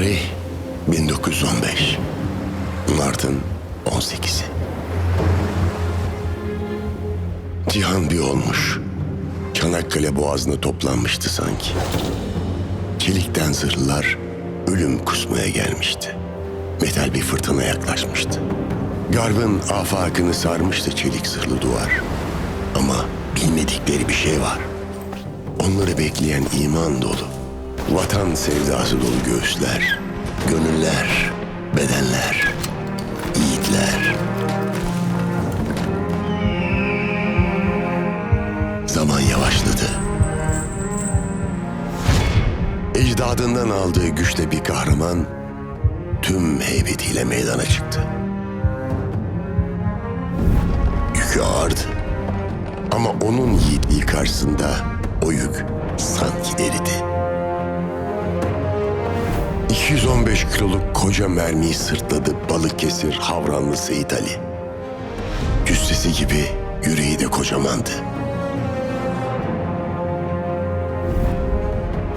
Tarih 1915. Mart'ın 18'i. Cihan bir olmuş. Çanakkale boğazına toplanmıştı sanki. Çelikten zırhlılar ölüm kusmaya gelmişti. Metal bir fırtına yaklaşmıştı. Garbın afakını sarmıştı çelik zırhlı duvar. Ama bilmedikleri bir şey var. Onları bekleyen iman dolu, vatan sevdası dolu göğüsler, gönüller, bedenler, yiğitler. Zaman yavaşladı. Ecdadından aldığı güçle bir kahraman tüm heybetiyle meydana çıktı. Yükü ağırdı. Ama onun yiğitliği karşısında o yük sanki eridi. 215 kiloluk koca mermiyi sırtladı Balıkesir Havranlı Seyit Ali. Cüssesi gibi yüreği de kocamandı.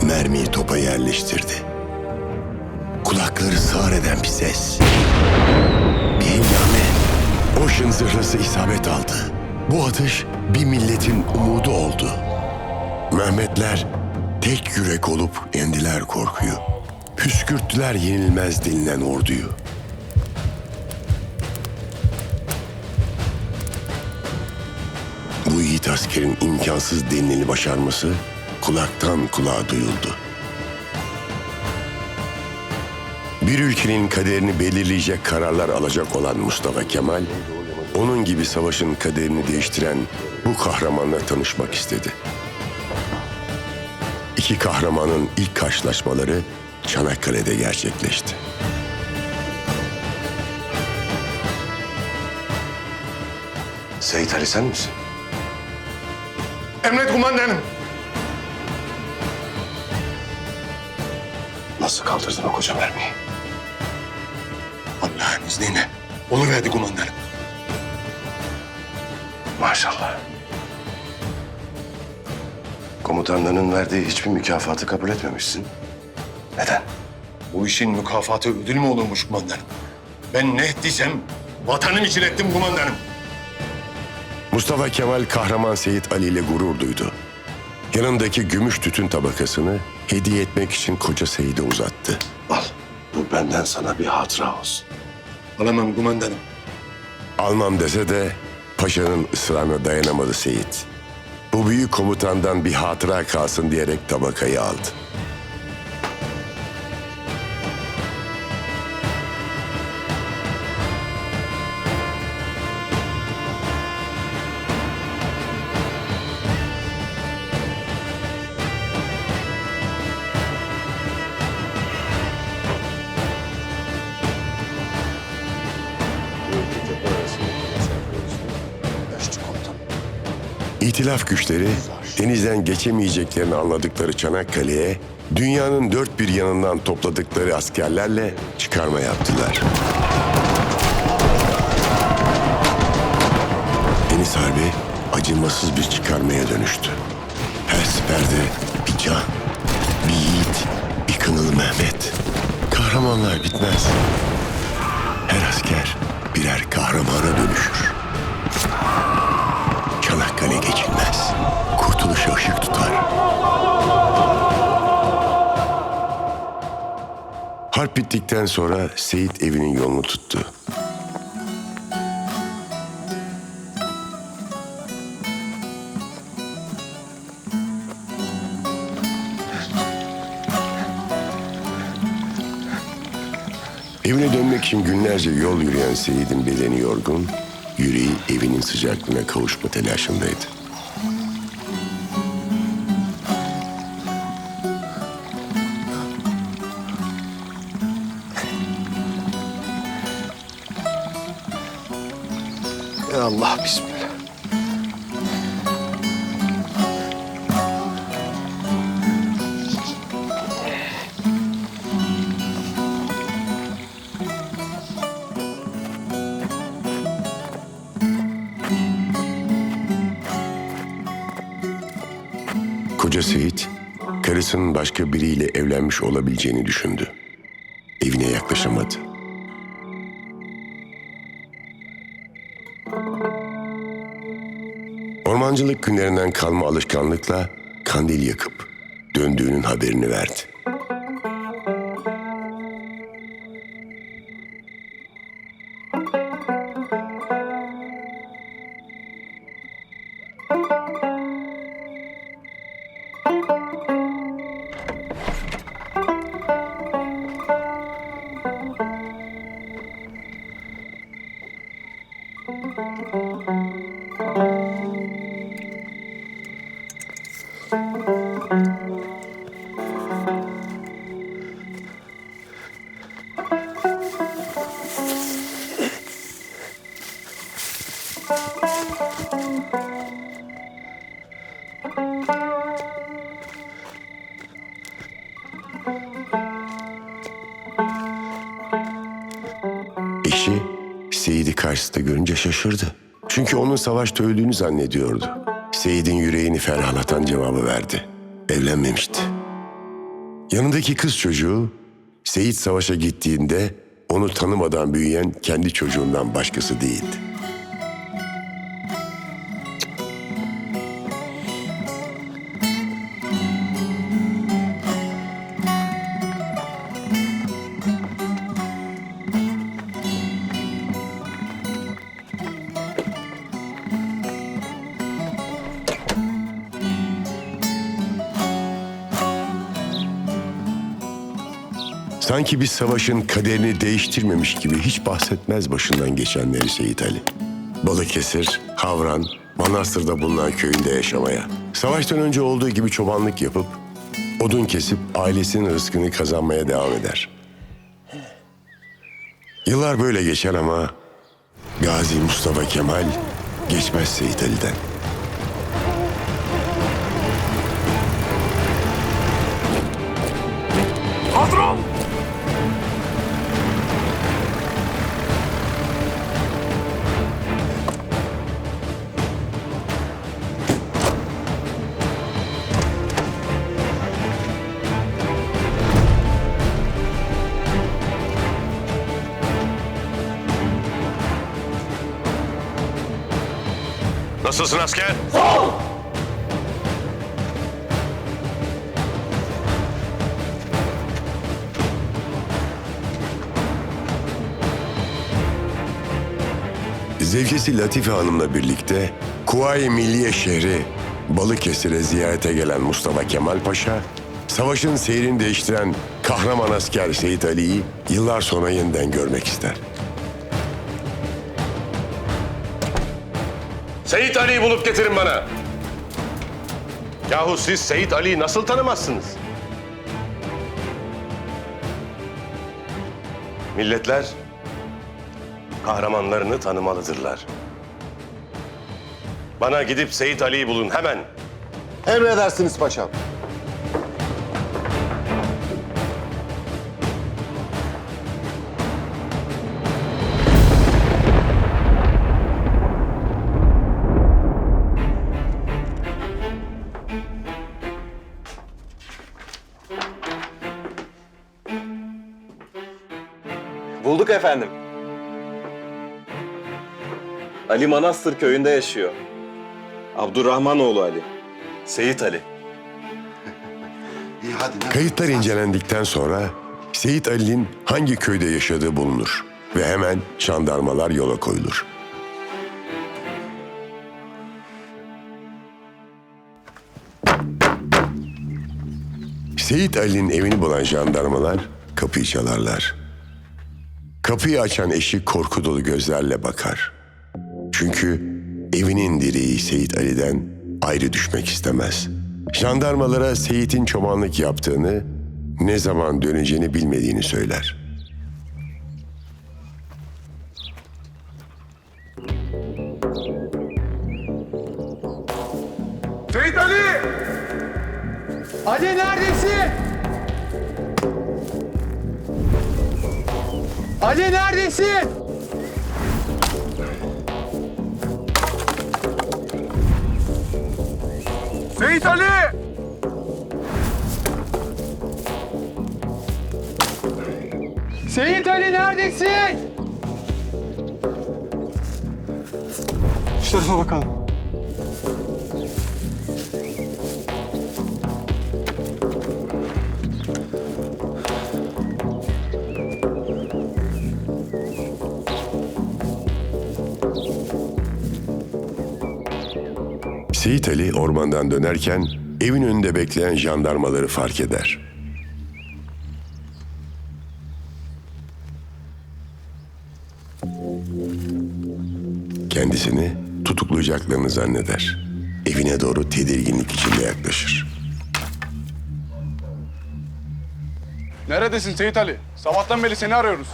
Mermiyi topa yerleştirdi. Kulakları sağır eden bir ses. Bir hengame. Ocean zırhlısı isabet aldı. Bu atış bir milletin umudu oldu. Mehmetler tek yürek olup yendiler korkuyu. Püskürttüler yenilmez denilen orduyu. Bu yiğit askerin imkansız denileni başarması kulaktan kulağa duyuldu. Bir ülkenin kaderini belirleyecek kararlar alacak olan Mustafa Kemal, onun gibi savaşın kaderini değiştiren bu kahramanla tanışmak istedi. İki kahramanın ilk karşılaşmaları Çanakkale'de gerçekleşti. Seyit Ali sen misin? Emret kumandanım. Nasıl kaldırdın o koca mermiyi? Allah'ın izniyle oluverdi kumandanım. Maşallah. Komutanlarının verdiği hiçbir mükafatı kabul etmemişsin. Neden? Bu işin mükafatı ödül mü olurmuş kumandanım? Ben ne ettiysem vatanım için ettim kumandanım. Mustafa Kemal kahraman Seyit Ali ile gurur duydu. Yanındaki gümüş tütün tabakasını hediye etmek için koca Seyit'e uzattı. Al. Bu benden sana bir hatıra olsun. Alamam kumandanım. Almam dese de paşanın ısrarına dayanamadı Seyit. Bu büyük komutandan bir hatıra kalsın diyerek tabakayı aldı. İtilaf güçleri denizden geçemeyeceklerini anladıkları Çanakkale'ye dünyanın dört bir yanından topladıkları askerlerle çıkarma yaptılar. Deniz Harbi acımasız bir çıkarmaya dönüştü. Her seferde bir can, bir yiğit, bir kınalı Mehmet. Kahramanlar bitmez. Her asker birer kahramana dönüşür. Çanakkale geçilmez. Kurtuluşa ışık tutar. Harp bittikten sonra Seyit evinin yolunu tuttu. Evine dönmek için günlerce yol yürüyen Seyit'in bedeni yorgun, yüreği evinin sıcaklığına kavuşma telaşındaydı. Allah bismillah. Koca Seyit, karısının başka biriyle evlenmiş olabileceğini düşündü. evine yaklaşamadı. Ormancılık günlerinden kalma alışkanlıkla kandil yakıp döndüğünün haberini verdi. Görünce şaşırdı. Çünkü onun savaşta öldüğünü zannediyordu. Seyit'in yüreğini ferahlatan cevabı verdi. Evlenmemişti. Yanındaki kız çocuğu Seyit savaşa gittiğinde onu tanımadan büyüyen kendi çocuğundan başkası değildi. Sanki bir savaşın kaderini değiştirmemiş gibi hiç bahsetmez başından geçenleri Seyit Ali. Balıkesir, Havran, Manastır'da bulunan köyünde yaşamaya. Savaştan önce olduğu gibi çobanlık yapıp odun kesip ailesinin rızkını kazanmaya devam eder. Yıllar böyle geçer ama Gazi Mustafa Kemal geçmez Seyit Ali'den. Nasılsın asker? Zevcesi Latife Hanım'la birlikte Kuvayi Milliye şehri Balıkesir'e ziyarete gelen Mustafa Kemal Paşa, savaşın seyrini değiştiren kahraman asker Seyit Ali'yi yıllar sonra yeniden görmek ister. Seyit Ali'yi bulup getirin bana. Yahu siz Seyit Ali'yi nasıl tanımazsınız? Milletler kahramanlarını tanımalıdırlar. Bana gidip Seyit Ali'yi bulun hemen. Emredersiniz paşam. Ali Manastır köyünde yaşıyor. Abdurrahmanoğlu Ali. Seyit Ali. Kayıtlar incelendikten sonra Seyit Ali'nin hangi köyde yaşadığı bulunur ve hemen jandarmalar yola koyulur. Seyit Ali'nin evini bulan jandarmalar kapıyı çalarlar. Kapıyı açan eşi korku dolu gözlerle bakar. Çünkü evinin direği Seyit Ali'den ayrı düşmek istemez. Jandarmalara Seyit'in çobanlık yaptığını, ne zaman döneceğini bilmediğini söyler. Seyit Ali! Seyit Ali neredesin? Şu tarafa bakalım. Seyit Ali ormandan dönerken evin önünde bekleyen jandarmaları fark eder. Kendisini tutuklayacaklarını zanneder. Evine doğru tedirginlik içinde yaklaşır. Neredesin Seyit Ali? Sabahtan beri seni arıyoruz.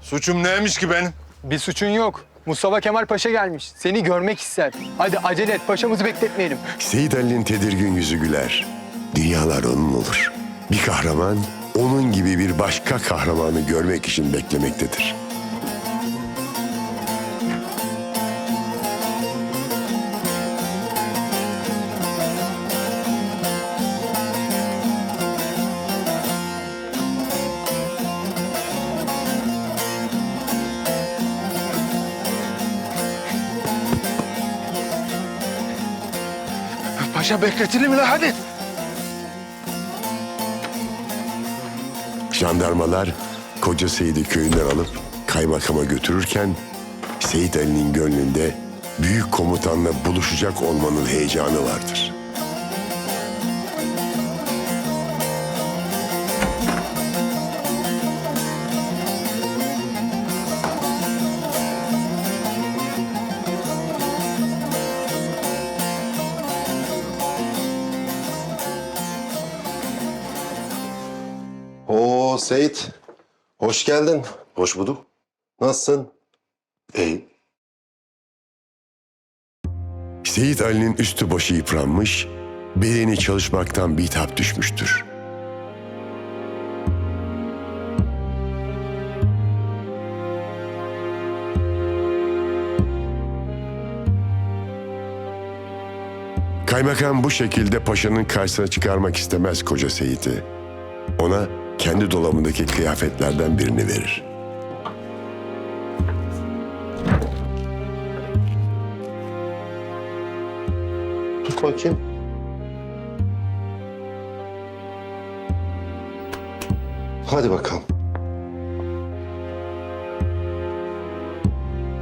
Suçum neymiş ki benim? Bir suçun yok. Mustafa Kemal Paşa gelmiş. Seni görmek ister. Hadi acele et. Paşamızı bekletmeyelim. Seyit Ali'nin tedirgin yüzü güler. Dünyalar onun olur. Bir kahraman onun gibi bir başka kahramanı görmek için beklemektedir. Paşa bekletelim la hadi. Jandarmalar koca Seyit'i köyünden alıp kaymakama götürürken Seyit Ali'nin gönlünde büyük komutanla buluşacak olmanın heyecanı vardır. Oo Seyit. Hoş geldin. Hoş bulduk. Nasılsın? İyi. Seyit Ali'nin üstü başı yıpranmış, bedeni çalışmaktan bitap düşmüştür. Kaymakam bu şekilde paşanın karşısına çıkarmak istemez koca Seyit'i. Ona kendi dolabındaki kıyafetlerden birini verir. Tut bakayım. Hadi bakalım.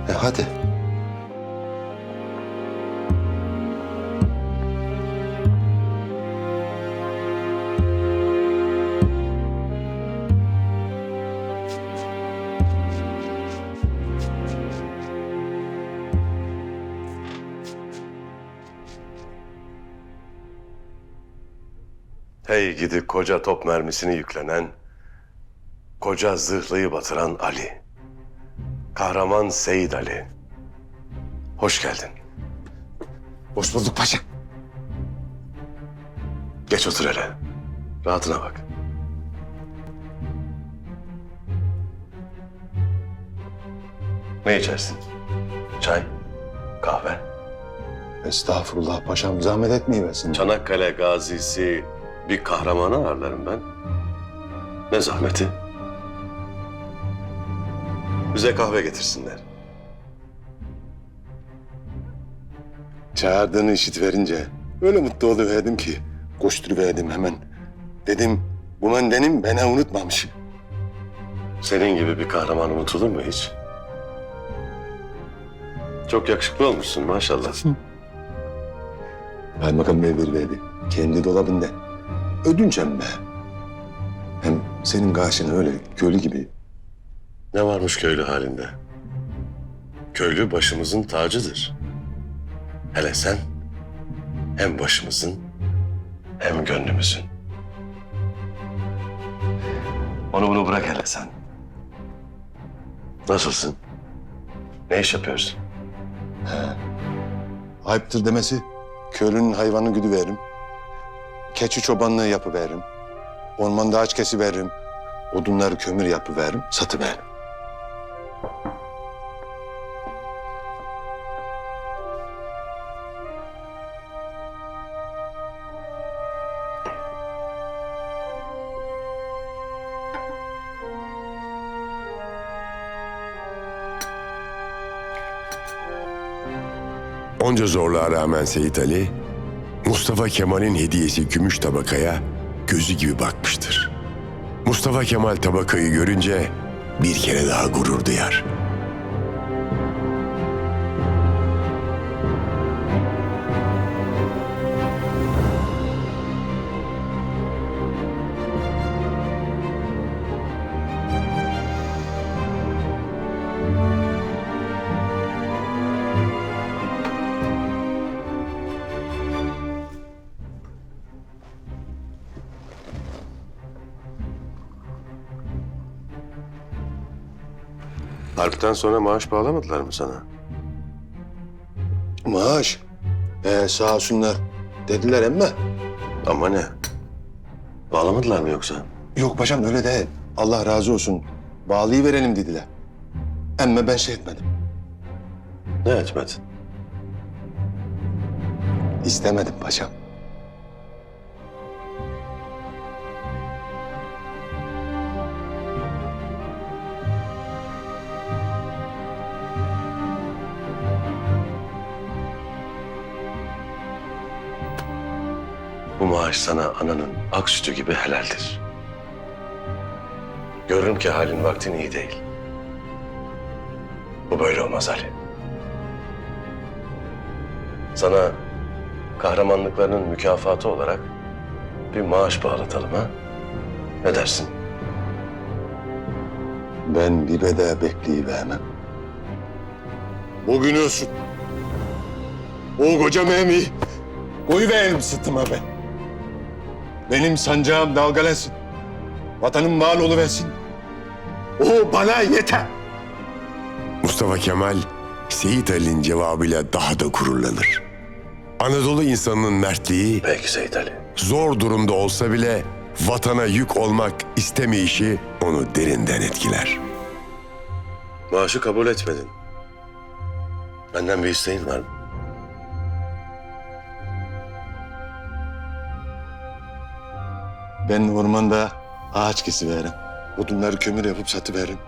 E hadi. Hey gidi koca top mermisini yüklenen, koca zırhlıyı batıran Ali. Kahraman Seyit Ali. Hoş geldin. Hoş bulduk paşa. Geç otur hele. Rahatına bak. Ne içersin? Çay? Kahve? Estağfurullah paşam zahmet etmeyiversin. Çanakkale gazisi bir kahramanı ağırlarım ben. Ne zahmeti? Bize kahve getirsinler. Çağırdığını işitverince öyle mutlu oluverdim ki koşturuverdim hemen. Dedim bu mendenim beni unutmamış. Senin gibi bir kahraman unutulur mu hiç? Çok yakışıklı olmuşsun maşallah. Kaymakam bey verdi. Kendi dolabında. Ödünç hem be. Hem senin karşına öyle köylü gibi. Ne varmış köylü halinde? Köylü başımızın tacıdır. Hele sen hem başımızın hem gönlümüzün. Onu bunu bırak hele sen. Nasılsın? Ne iş yapıyorsun? Ayıptır demesi. Köylünün hayvanı güdüveririm keçi çobanlığı yapıveririm. Ormanda ağaç kesiveririm. Odunları kömür yapıveririm, satıveririm. Onca zorluğa rağmen Seyit Ali Mustafa Kemal'in hediyesi gümüş tabakaya gözü gibi bakmıştır. Mustafa Kemal tabakayı görünce bir kere daha gurur duyar. Harpten sonra maaş bağlamadılar mı sana? Maaş. Ee, sağ olsunlar. Dediler emme. Ama ne? Bağlamadılar mı yoksa? Yok paşam öyle değil. Allah razı olsun. Bağlıyı verelim dediler. Emme ben şey etmedim. Ne etmedin? İstemedim paşam. Bu maaş sana ananın ak sütü gibi helaldir. Görürüm ki halin vaktin iyi değil. Bu böyle olmaz Ali. Sana kahramanlıklarının mükafatı olarak bir maaş bağlatalım ha? Ne dersin? Ben bir beda bekleyivermem. Bugün olsun. O koca memi koyuverelim sırtıma ben. Benim sancağım dalgalansın. Vatanım mal oluversin. O bana yeter. Mustafa Kemal, Seyit Ali'nin cevabıyla daha da gururlanır. Anadolu insanının mertliği Belki Seyit Ali. zor durumda olsa bile vatana yük olmak istemeyişi onu derinden etkiler. Maaşı kabul etmedin. Benden bir isteğin var mı? Ben ormanda ağaç kesiverim. Odunları kömür yapıp satıveririm.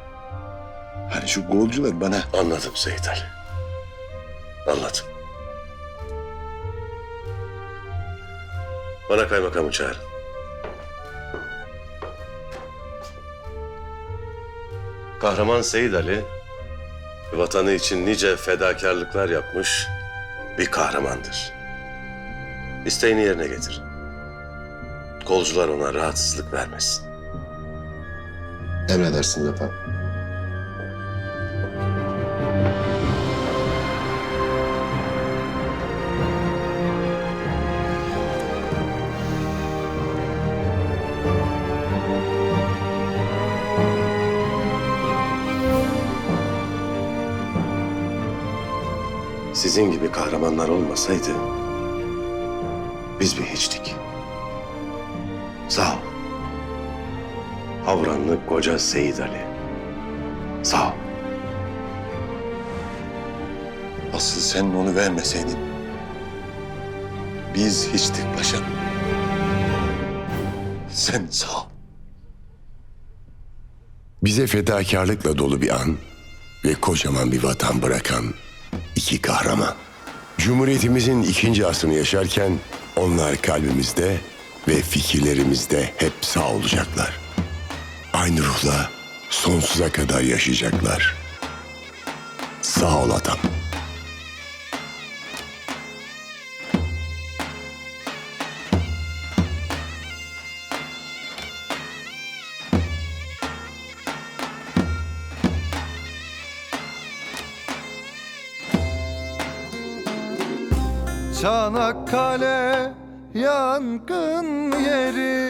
Hani şu golcular bana Anladım Seyit Ali. Anladım. Bana kaymakamı çağırın. Kahraman Seyit Ali, vatanı için nice fedakarlıklar yapmış bir kahramandır. İsteğini yerine getir. Kolcular ona rahatsızlık vermesin. emredersiniz efendim. Sizin gibi kahramanlar olmasaydı biz bir hiçtik. Havranlı koca Seyit Ali. Sağ ol. Asıl sen onu vermeseydin. Biz hiçtik paşam. Sen sağ ol. Bize fedakarlıkla dolu bir an ve kocaman bir vatan bırakan iki kahraman. Cumhuriyetimizin ikinci asrını yaşarken onlar kalbimizde ve fikirlerimizde hep sağ olacaklar. Aynı ruhla sonsuza kadar yaşayacaklar. Sağ ol atam. Çanakkale yangın yeri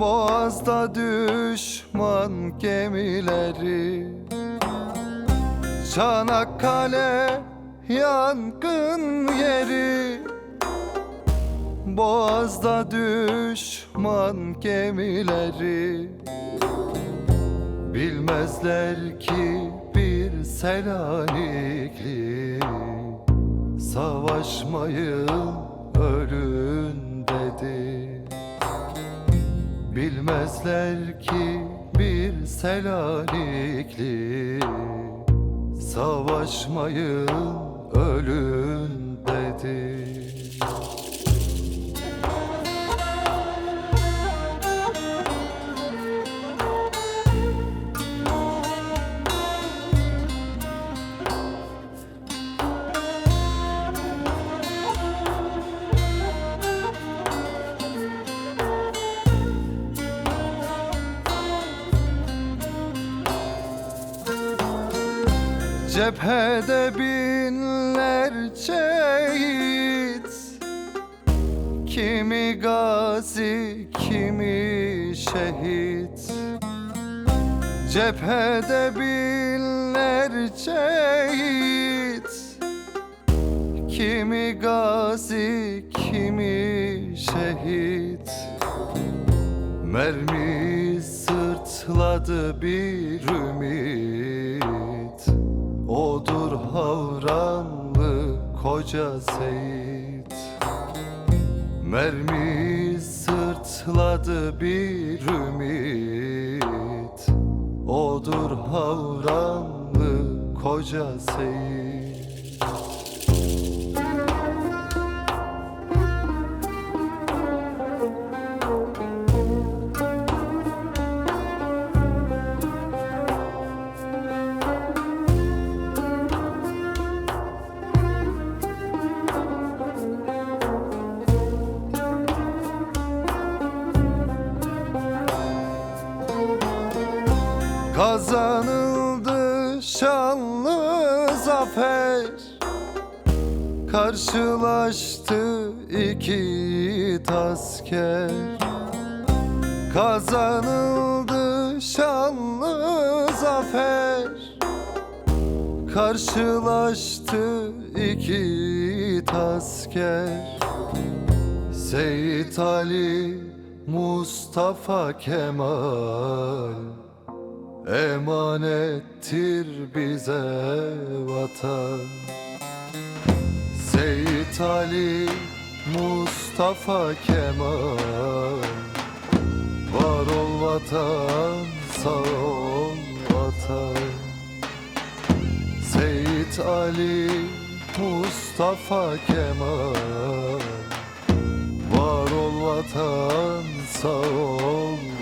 Boğaz'da düşman gemileri. Çanakkale yangın yeri. Boğaz'da düşman gemileri. Bilmezler ki bir Selanikli Savaşmayı ölün Bilmezler ki bir Selanikli. Savaşmayı ölün dedi Cephede binlerce yiğit Kimi gazi, kimi şehit. Cephede binlerce yiğit Kimi gazi, kimi şehit. Mermi sırtladı bir ümit havranlı koca Seyit. Mermi sırtladı bir ümit. Odur havranlı koca Seyit Karşılaştı iki yiğit asker Seyit Ali Mustafa Kemal. Emanettir bize vatan. Seyit Ali Mustafa Kemal. Var ol vatan sağ ol vatan Ali Mustafa Kemal. Var ol vatan sağ ol